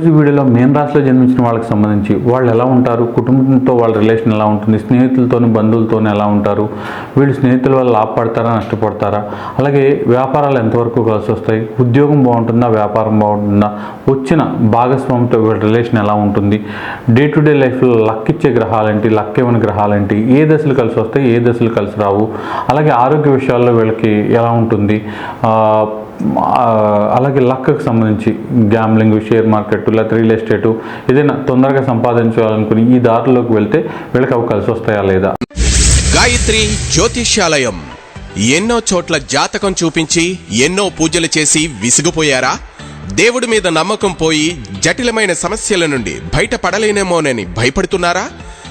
ఈరోజు వీడియోలో మేన్ రాశిలో జన్మించిన వాళ్ళకి సంబంధించి వాళ్ళు ఎలా ఉంటారు? కుటుంబంతో వాళ్ళ రిలేషన్ ఎలా ఉంటుంది? స్నేహితులతోని బంధువులతోని ఎలా ఉంటారు? వీళ్ళు స్నేహితుల వల్ల లాభపడతారా నష్టపడతారా? అలాగే వ్యాపారాలు ఎంతవరకు కలిసి వస్తాయి? ఉద్యోగం బాగుంటుందా? వ్యాపారం బాగుంటుందా? వచ్చిన భాగస్వామితో వీళ్ళ రిలేషన్ ఎలా ఉంటుంది? డే టు డే లైఫ్లో లక్ ఇచ్చే గ్రహాలేంటి? లక్ ఇవ్వని గ్రహాలేంటి? ఏ దశలు కలిసి వస్తాయి? ఏ దశలు కలిసి రావు? అలాగే ఆరోగ్య విషయాల్లో వీళ్ళకి ఎలా ఉంటుంది? అలాగే లక్కకు సంబంధించి గ్యాంబ్లింగ్ షేర్ మార్కెట్ లేకపోతే రియల్ ఎస్టేట్ ఏదైనా తొందరగా సంపాదించాలనుకుని ఈ దారిలోకి వెళ్తే వీళ్ళకి అవి కలిసి వస్తాయా లేదా? గాయత్రి జ్యోతిష్యాలయం. ఎన్నో చోట్ల జాతకం చూపించి ఎన్నో పూజలు చేసి విసిగిపోయారా? దేవుడి మీద నమ్మకం పోయి జటిలమైన సమస్యల నుండి బయటపడలేనేమోనని భయపడుతున్నారా?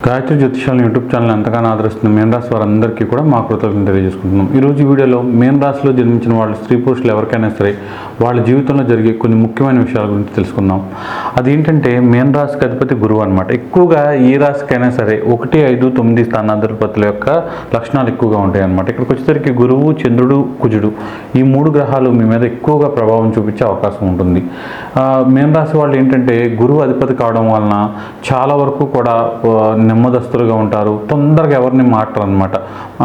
గాయత్రి జ్యోతిషాలను యూట్యూబ్ ఛానల్ ఎంతగానో ఆదరిస్తున్న మేన్ రాశి వారందరికీ కూడా మా కృతజ్ఞతలు తెలియజేసుకుంటున్నాం. ఈరోజు వీడియోలో మేన్ రాశిలో జన్మించిన వాళ్ళు స్త్రీ పురుషులు ఎవరికైనా సరే వాళ్ళ జీవితంలో జరిగే కొన్ని ముఖ్యమైన విషయాల గురించి తెలుసుకుందాం. అదేంటంటే మేన్ రాశికి అధిపతి గురువు అనమాట ఎక్కువగా ఏ రాశికైనా సరే ఒకటి ఐదు తొమ్మిది స్థానాధిపతుల యొక్క లక్షణాలు ఎక్కువగా ఉంటాయి అనమాట ఇక్కడికి వచ్చేసరికి గురువు చంద్రుడు కుజుడు ఈ మూడు గ్రహాలు మీ మీద ఎక్కువగా ప్రభావం చూపించే అవకాశం ఉంటుంది. ఆ, మేన్ రాశి వాళ్ళు ఏంటంటే గురువు అధిపతి కావడం వలన చాలా వరకు కూడా నెమ్మదస్తులుగా ఉంటారు. తొందరగా ఎవరిని మాట్లాడరు అనమాట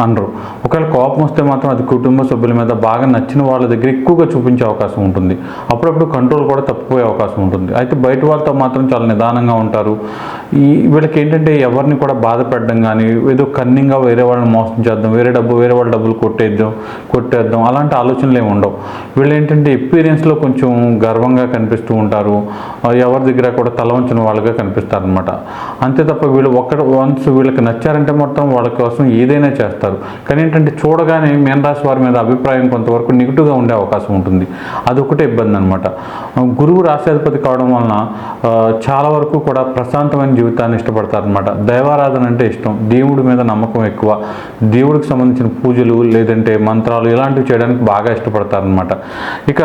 అనరు. ఒకవేళ కోపం వస్తే మాత్రం అది కుటుంబ సభ్యుల మీద బాగా నచ్చిన వాళ్ళ దగ్గర ఎక్కువగా చూపించే అవకాశం ఉంటుంది. అప్పుడప్పుడు కంట్రోల్ కూడా తప్పిపోయే అవకాశం ఉంటుంది. అయితే బయట వాళ్ళతో మాత్రం చాలా నిదానంగా ఉంటారు. ఈ వీళ్ళకి ఏంటంటే ఎవరిని కూడా బాధపడడం కానీ ఏదో కన్నింగ్గా వేరే వాళ్ళని మోసం చేద్దాం వేరే డబ్బు వేరే వాళ్ళ డబ్బులు కొట్టేద్దాం కొట్టేద్దాం అలాంటి ఆలోచనలు ఏమి ఉండవు. వీళ్ళు ఏంటంటే ఎక్స్పీరియన్స్లో కొంచెం గర్వంగా కనిపిస్తూ ఉంటారు. ఎవరి దగ్గర కూడా తల వంచిన వాళ్ళుగా కనిపిస్తారనమాట. అంతే తప్ప వీళ్ళు ఒక్క వన్స్ వీళ్ళకి నచ్చారంటే మొత్తం వాళ్ళ కోసం ఏదైనా చేస్తారు. కానీ ఏంటంటే చూడగానే మీన రాశి వారి మీద అభిప్రాయం కొంతవరకు నెగిటివ్గా ఉండే అవకాశం ఉంటుంది. అదొకటే ఇబ్బంది అనమాట గురువు రాశాధిపతి కావడం వలన చాలా వరకు కూడా ప్రశాంతమైన జీవితాన్ని ఇష్టపడతారనమాట దైవారాధన అంటే ఇష్టం. దేవుడి మీద నమ్మకం ఎక్కువ. దేవుడికి సంబంధించిన పూజలు లేదంటే మంత్రాలు ఇలాంటివి చేయడానికి బాగా ఇష్టపడతారనమాట ఇక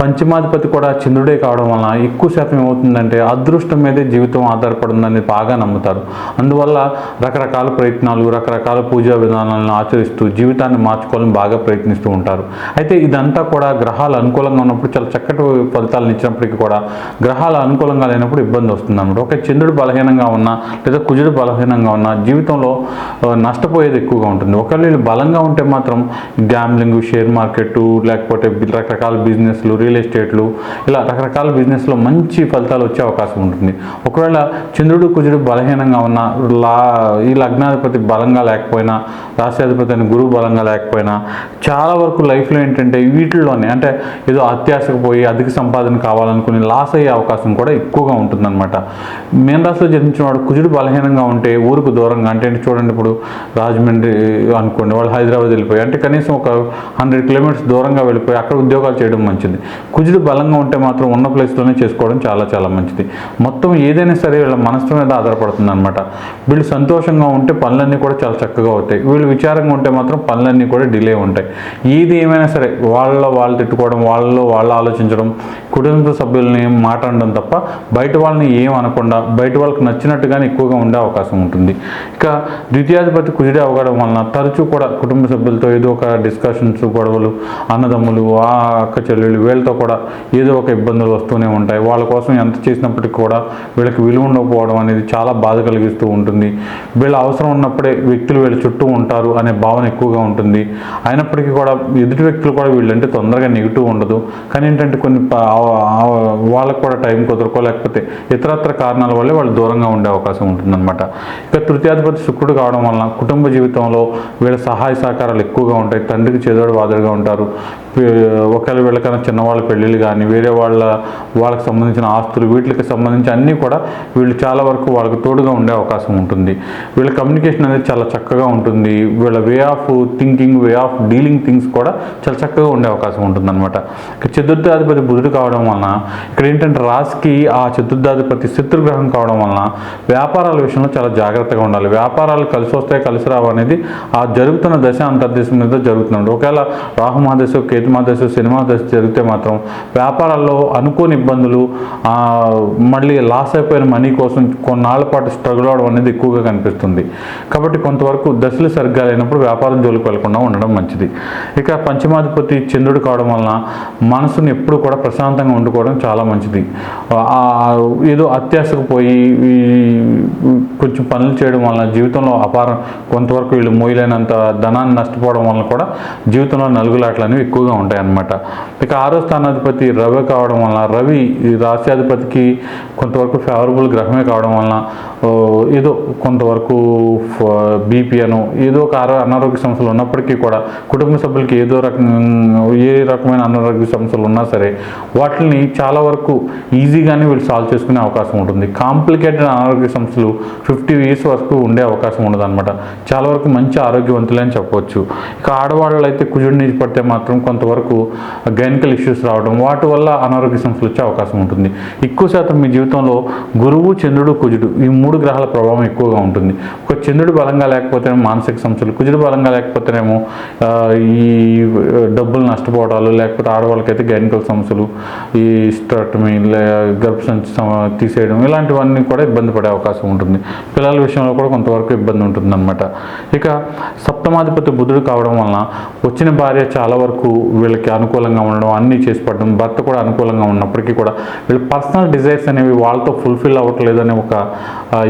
పంచమాధిపతి కూడా చంద్రుడే కావడం వలన ఎక్కువ శాతం ఏమవుతుందంటే అదృష్టం మీదే జీవితం ఆధారపడుతుందని బాగా నమ్ముతారు. అందువల్ల రకరకాల ప్రయత్నాలు రకరకాల పూజా విధానాలను ఆచరిస్తూ జీవితాన్ని మార్చుకోవాలని బాగా ప్రయత్నిస్తూ ఉంటారు. అయితే ఇదంతా కూడా గ్రహాలు అనుకూలంగా ఉన్నప్పుడు చాలా చక్కటి ఫలితాలను ఇచ్చినప్పటికీ కూడా గ్రహాలు అనుకూలంగా లేనప్పుడు ఇబ్బంది వస్తుంది అనమాట ఒక చంద్రుడు బలహీనంగా ఉన్నా లేదా కుజుడు బలహీనంగా ఉన్నా జీవితంలో నష్టపోయేది ఎక్కువగా ఉంటుంది. ఒకవేళ వీళ్ళు బలంగా ఉంటే మాత్రం గ్యామ్లింగ్ షేర్ మార్కెట్ లేకపోతే రకరకాల బిజినెస్లు రియల్ ఎస్టేట్లు ఇలా రకరకాల బిజినెస్లో మంచి ఫలితాలు వచ్చే అవకాశం ఉంటుంది. ఒకవేళ చంద్రుడు కుజుడు బలహీనంగా ఉన్న లా ఈ లగ్నాధిపతి బలంగా లేకపోయినా రాశ్యాధిపతి అని గురువు బలంగా లేకపోయినా చాలా వరకు లైఫ్లో ఏంటంటే వీటిల్లోనే అంటే ఏదో అత్యాశకు పోయి అధిక సంపాదన కావాలనుకుని లాస్ అయ్యే అవకాశం కూడా ఎక్కువగా ఉంటుందన్నమాట. మేన్ రాశిలో జన్మించిన వాడు కుజుడు బలహీనంగా ఉంటే ఊరుకు దూరంగా అంటే చూడండి ఇప్పుడు రాజమండ్రి అనుకోండి వాళ్ళు హైదరాబాద్ వెళ్ళిపోయి అంటే కనీసం ఒక హండ్రెడ్ కిలోమీటర్స్ దూరంగా వెళ్ళిపోయి అక్కడ ఉద్యోగాలు చేయడం మంచిది. కుజుడు బలంగా ఉంటే మాత్రం ఉన్న ప్లేస్లోనే చేసుకోవడం చాలా చాలా మంచిది. మొత్తం ఏదైనా సరే వీళ్ళ మనస్సు మీద ఆధారపడుతుంది అనమాట వీళ్ళు సంతోషంగా ఉంటే పనులన్నీ కూడా చాలా చక్కగా అవుతాయి. వీళ్ళు విచారంగా ఉంటే మాత్రం పనులన్నీ కూడా డిలే ఉంటాయి. ఏది ఏమైనా సరే వాళ్ళ వాళ్ళు తిట్టుకోవడం వాళ్ళలో వాళ్ళు ఆలోచించడం కుటుంబ సభ్యుల్ని మాట్లాడడం తప్ప బయట వాళ్ళని ఏం అనకుండా బయట వాళ్ళకి నచ్చినట్టుగానే ఎక్కువగా ఉండే అవకాశం ఉంటుంది. ఇక ద్వితీయాధిపతి కుజుడే అవగడం వలన తరచూ కూడా కుటుంబ సభ్యులతో ఏదో ఒక డిస్కషన్స్ గొడవలు అన్నదమ్ములు ఆ అక్క చెల్లెళ్ళు వీళ్ళతో కూడా ఏదో ఒక ఇబ్బందులు వస్తూనే ఉంటాయి. వాళ్ళ కోసం ఎంత చేసినప్పటికీ కూడా వీళ్ళకి విలువ ఉండకపోవడం అనేది చాలా బాధ కలిగిస్తూ ఉంటుంది. వీళ్ళ అవసరం ఉన్నప్పుడే వ్యక్తులు వీళ్ళ చుట్టూ ఉంటారు అనే భావన ఎక్కువగా ఉంటుంది. అయినప్పటికీ కూడా ఎదుటి వ్యక్తులు కూడా వీళ్ళంటే తొందరగా నెగిటివ్ ఉండదు. కానీ ఏంటంటే కొన్ని ఆ- వాళ్ళకు కూడా టైం కుదరకో లేకపోతే ఇతరత్ర కారణాల వల్లే వాళ్ళు దూరంగా ఉండే అవకాశం ఉంటుందన్నమాట. ఇక తృతీయాధిపతి శుక్రుడు కావడం వలన కుటుంబ జీవితంలో వీళ్ళ సహాయ సహకారాలు ఎక్కువగా ఉంటాయి. తండ్రికి చేదోడు వాదుడుగా ఉంటారు. ఒకవేళ వీళ్ళకన్నా చిన్నవాళ్ళ పెళ్ళిళ్ళు కానీ వేరే వాళ్ళ వాళ్ళకి సంబంధించిన ఆస్తులు వీటికి సంబంధించి అన్నీ కూడా వీళ్ళు చాలా వరకు వాళ్ళకి తోడుగా ఉండే అవకాశం ఉంటుంది. వీళ్ళ కమ్యూనికేషన్ అనేది చాలా చక్కగా ఉంటుంది. వీళ్ళ way of thinking way of dealing things కూడా చాలా చక్కగా ఉండే అవకాశం ఉంటుంది అనమాట ఇక చతుర్థాధిపతి బుధుడు కావడం వలన ఇక్కడ ఏంటంటే రాశికి ఆ చతుర్థాధిపతి శత్రుగ్రహం కావడం వలన వ్యాపారాల విషయంలో చాలా జాగ్రత్తగా ఉండాలి. వ్యాపారాలు కలిసి వస్తాయి కలిసి రావు అనేది ఆ జరుగుతున్న దశ అంతర్దేశం మీద జరుగుతుంది ఒకవేళ రాహు మహాదేశ కేతు మహాదశ సినిమా దశ జరిగితే మాత్రం వ్యాపారాల్లో అనుకోని ఇబ్బందులు మళ్ళీ లాస్ అయిపోయిన మనీ కోసం కొన్నాళ్ళ పాటు స్ట్రగుల్ అవడం అనేది ఎక్కువగా కనిపిస్తుంది. కాబట్టి కొంతవరకు దశలు సరిగ్గా లేనప్పుడు వ్యాపారం జోలికి వెళ్ళకుండా ఉండడం మంచిది. ఇక పంచమాధిపతి చంద్రుడు కావడం వలన మనసును ఎప్పుడు కూడా ప్రశాంతంగా వండుకోవడం చాలా మంచిది. ఏదో అత్యాశకు పోయి కొంచెం పనులు చేయడం వలన జీవితంలో అపారం కొంతవరకు వీళ్ళు మోయలేనంత ధనాన్ని నష్టపోవడం వలన కూడా జీవితంలో నలుగులాట్లు అనేవి ఎక్కువగా ఉంటాయన్నమాట. ఇక ఆరో స్థానాధిపతి రవి కావడం వలన రవి ఈ రాశ్యాధిపతికి కొంతవరకు ఫేవరబుల్ గ్రహమే కావడం వలన ఏదో కొంతవరకు బీపీ అను ఏదో ఒక అనారోగ్య సమస్యలు ఉన్నప్పటికీ కూడా కుటుంబ సభ్యులకి ఏదో రకం ఏ రకమైన అనారోగ్య సమస్యలు ఉన్నా సరే వాటిని చాలా వరకు ఈజీగానే వీళ్ళు సాల్వ్ చేసుకునే అవకాశం ఉంటుంది. కాంప్లికేటెడ్ అనారోగ్య సమస్యలు ఫిఫ్టీ ఇయర్స్ వరకు ఉండే అవకాశం ఉండదనమాట చాలా వరకు మంచి ఆరోగ్యవంతులే అని చెప్పవచ్చు ఇక ఆడవాళ్ళు అయితే కుజుడి నుంచి పడితే మాత్రం కొంతవరకు గైనికల్ ఇష్యూస్ రావడం వాటి వల్ల అనారోగ్య సమస్యలు వచ్చే అవకాశం ఉంటుంది. ఎక్కువ శాతం మీ జీవితంలో గురువు చంద్రుడు కుజుడు ఈ మూడు గ్రహాల ప్రభావం ఎక్కువగా ఉంటుంది. ఒక చంద్రుడు బలంగా లేకపోతేనేమో మానసిక సమస్యలు కుజుడు బలంగా లేకపోతేనేమో ఈ డబ్బులు నష్టపోవడాలు లేకపోతే ఆడవాళ్ళకైతే గైనికల్ సమస్యలు ఈ స్టర్టమీ గర్భసంచి తీసేయడం ఇలాంటివన్నీ కూడా ఇబ్బంది పడే అవకాశం ఉంటుంది. పిల్లల విషయంలో కూడా కొంతవరకు ఇబ్బంది ఉంటుందన్నమాట. ఇక సప్తమాధిపతి బుధుడు కావడం వలన వచ్చిన భార్య చాలా వరకు వీళ్ళకి అనుకూలంగా ఉండడం అన్నీ చేసి పడడం భర్త కూడా అనుకూలంగా ఉన్నప్పటికీ కూడా వీళ్ళ పర్సనల్ డిజైర్స్ అనేవి వాళ్ళతో ఫుల్ఫిల్ అవ్వట్లేదనే ఒక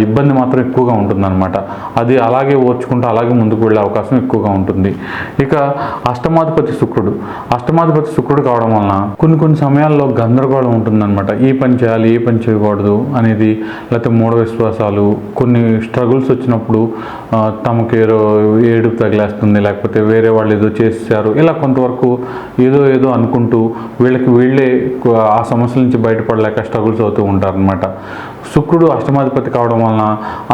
ఇబ్బంది మాత్రం ఎక్కువగా ఉంటుందన్నమాట. అది అలాగే ఓర్చుకుంటూ అలాగే ముందుకు వెళ్ళే అవకాశం ఎక్కువగా ఉంటుంది. ఇక అష్టమాధిపతి శుక్రుడు. అష్టమాధిపతి శుక్రుడు కావడం వలన కొన్ని కొన్ని సమయాల్లో గందరగోళం ఉంటుందన్నమాట. ఈ పని చేయాలి ఏ పని చేయకూడదు అనేది లేకపోతే మూఢ విశ్వాసాలు కొన్ని స్ట్రగుల్స్ వచ్చినప్పుడు తమకు తమకి ఏడుపు తగిలేస్తుంది లేకపోతే వేరే వాళ్ళు ఏదో చేశారు ఇలా కొంతవరకు ఏదో ఏదో అనుకుంటూ వీళ్ళకి వీళ్ళే ఆ సమస్యల నుంచి బయటపడలేక స్ట్రగుల్స్ అవుతూ ఉంటారనమాట శుక్రుడు అష్టమాధిపతి కావడం వలన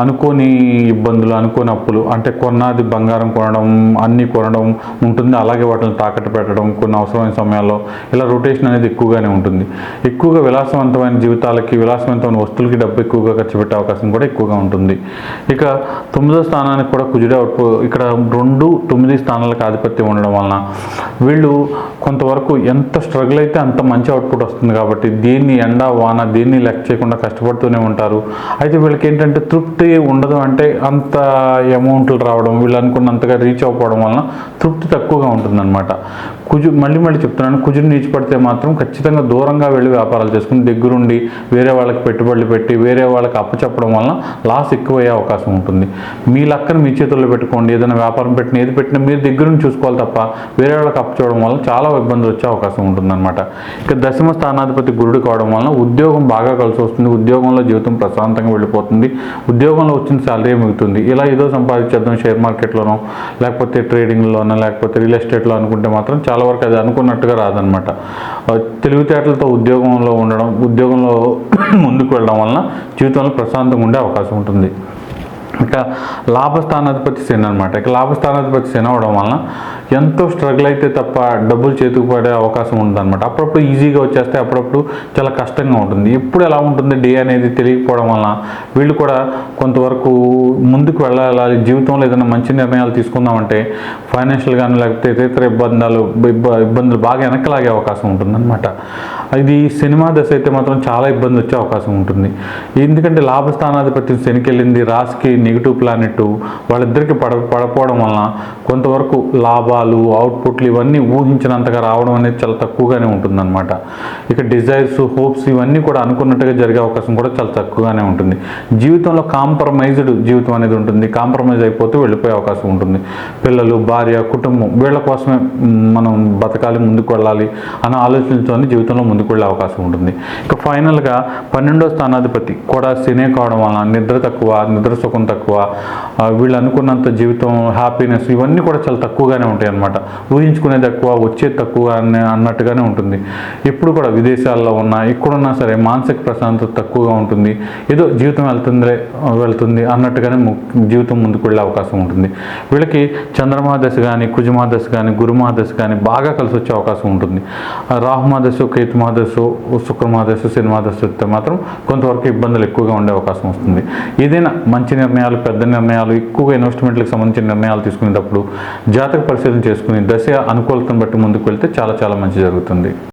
అనుకోని ఇబ్బందులు అనుకోని అప్పులు అంటే కొన్నది బంగారం కొనడం అన్నీ కొనడం ఉంటుంది. అలాగే వాటిని తాకట్టు పెట్టడం కొన్ని అవసరమైన సమయాల్లో ఇలా రొటేషన్ అనేది ఎక్కువగానే ఉంటుంది. ఎక్కువగా విలాసవంతమైన జీవితాలకి విలాసవంతమైన వస్తువులకి డబ్బు ఎక్కువగా ఖర్చు పెట్టే అవకాశం కూడా ఎక్కువగా ఉంటుంది. ఇక తొమ్మిదో స్థానానికి కూడా కుజుడే ఇక్కడ రెండు తొమ్మిది స్థానాలకు ఆధిపత్యం ఉండడం వలన వీళ్ళు కొంతవరకు ఎంత స్ట్రగుల్ అయితే అంత మంచి అవుట్పుట్ వస్తుంది కాబట్టి దీన్ని ఎండ వాన దీన్ని లెక్క చేయకుండా కష్టపడుతూనే ఉంటారు. అయితే వీళ్ళకి ఏంటంటే తృప్తి ఉండదు అంటే అంత అమౌంట్లు రావడం వీళ్ళు అనుకున్నంతగా రీచ్ అవ్వకపోవడం వలన తృప్తి తక్కువగా ఉంటుందన్నమాట. కుజు మళ్ళీ మళ్ళీ చెప్తున్నాను కుజుని నీచిపడితే మాత్రం ఖచ్చితంగా దూరంగా వెళ్ళి వ్యాపారాలు చేసుకుని దగ్గరుండి వేరే వాళ్ళకి పెట్టుబడులు పెట్టి వేరే వాళ్ళకి అప్పు చెప్పడం వలన లాస్ ఎక్కువయ్యే అవకాశం ఉంటుంది. మీ లక్కను మీ చేతుల్లో పెట్టుకోండి ఏదైనా వ్యాపారం పెట్టిన ఏది పెట్టినా మీరు దగ్గరుండి చూసుకోవాలి తప్ప వేరే వాళ్ళకి అప్పు చూడడం వల్ల చాలా ఇబ్బందులు వచ్చే అవకాశం ఉంటుందన్నమాట. ఇక దశమ స్థానాధిపతి గురుడు కావడం వలన ఉద్యోగం బాగా కలిసి వస్తుంది ఉద్యోగంలో జీవితం ప్రశాంతంగా వెళ్ళిపోతుంది ఉద్యోగంలో వచ్చిన శాలరీ మిగుతుంది ఇలా ఏదో సంపాదించేద్దాం షేర్ మార్కెట్లోనో లేకపోతే ట్రేడింగ్లోనో లేకపోతే రియల్ ఎస్టేట్లో అనుకుంటే మాత్రం చాలా వరకు అది అనుకున్నట్టుగా రాదనమాట తెలివితేటలతో ఉద్యోగంలో ఉండడం ఉద్యోగంలో ముందుకు వెళ్ళడం వలన జీవితంలో ప్రశాంతంగా ఉండే అవకాశం ఉంటుంది. ఇక లాభస్థానాధిపతి శని అనమాట ఇక లాభస్థానాధిపతి శని అవడం వలన ఎంతో స్ట్రగుల్ అయితే తప్ప డబ్బులు చేతికి పడే అవకాశం ఉంటుందన్నమాట అప్పుడప్పుడు ఈజీగా వచ్చేస్తే అప్పుడప్పుడు చాలా కష్టంగా ఉంటుంది. ఎప్పుడు ఎలా ఉంటుంది డే అనేది తెలియకపోవడం వలన వీళ్ళు కూడా కొంతవరకు ముందుకు వెళ్ళాలి జీవితంలో ఏదైనా మంచి నిర్ణయాలు తీసుకుందామంటే ఫైనాన్షియల్ కానీ లేకపోతే ఇతర ఇబ్బందులు ఇబ్బందులు బాగా వెనకలాగే అవకాశం ఉంటుందన్నమాట. ఇది సినిమా దశ అయితే మాత్రం చాలా ఇబ్బంది వచ్చే అవకాశం ఉంటుంది. ఎందుకంటే లాభస్థానాధిపతి శనికెళ్ళింది వెళ్ళింది నెగిటివ్ ప్లానెట్ వాళ్ళిద్దరికి పడ పడపోవడం వలన కొంతవరకు లాభాలు అవుట్పుట్లు ఇవన్నీ ఊహించినంతగా రావడం అనేది చాలా తక్కువగానే ఉంటుందన్నమాట. ఇక డిజైర్స్ హోప్స్ ఇవన్నీ కూడా అనుకున్నట్టుగా జరిగే అవకాశం కూడా చాలా తక్కువగానే ఉంటుంది. జీవితంలో కాంప్రమైజ్డ్ జీవితం అనేది ఉంటుంది. కాంప్రమైజ్ అయిపోతే వెళ్ళిపోయే అవకాశం ఉంటుంది. పిల్లలు భార్య కుటుంబం వీళ్ళ కోసమే మనం బతకాలి ముందుకు వెళ్ళాలి అన్న ఆలోచనతోనే జీవితంలో ముందుకు వెళ్ళే అవకాశం ఉంటుంది. ఇక ఫైనల్గా పన్నెండో స్థానాధిపతి కూడా శనే కావడం వలన నిద్ర తక్కువ నిద్ర సుఖం తక్కువ వీళ్ళు అనుకున్నంత జీవితం హ్యాపీనెస్ ఇవన్నీ కూడా చాలా తక్కువగానే ఉంటాయి అన్నమాట ఊహించుకునేది తక్కువ వచ్చేది తక్కువ అనే అన్నట్టుగానే ఉంటుంది. ఎప్పుడు కూడా విదేశాల్లో ఉన్నా ఇక్కడున్నా సరే మానసిక ప్రశాంతత తక్కువగా ఉంటుంది. ఏదో జీవితం వెళ్తుందిలే వెళ్తుంది అన్నట్టుగానే ము- జీవితం ముందుకు వెళ్ళే అవకాశం ఉంటుంది. వీళ్ళకి చంద్రమాదశ కానీ కుజమాదశ కానీ గురుమాదశ కానీ బాగా కలిసి వచ్చే అవకాశం ఉంటుంది. రాహుమాదశ దశ కేతుమా దశ శుక్రమా దశ సినిమా దశ వస్తే మాత్రం కొంతవరకు ఇబ్బందులు ఎక్కువగా ఉండే అవకాశం వస్తుంది. ఏదైనా మంచి నిర్ణయాలు పెద్ద నిర్ణయాలు ఎక్కువగా ఇన్వెస్ట్మెంట్లకు సంబంధించిన నిర్ణయాలు తీసుకునేటప్పుడు జాతక పరిశీలన చేసుకుని దశ అనుకూలతను బట్టి ముందుకు వెళ్తే చాలా చాలా మంచి జరుగుతుంది.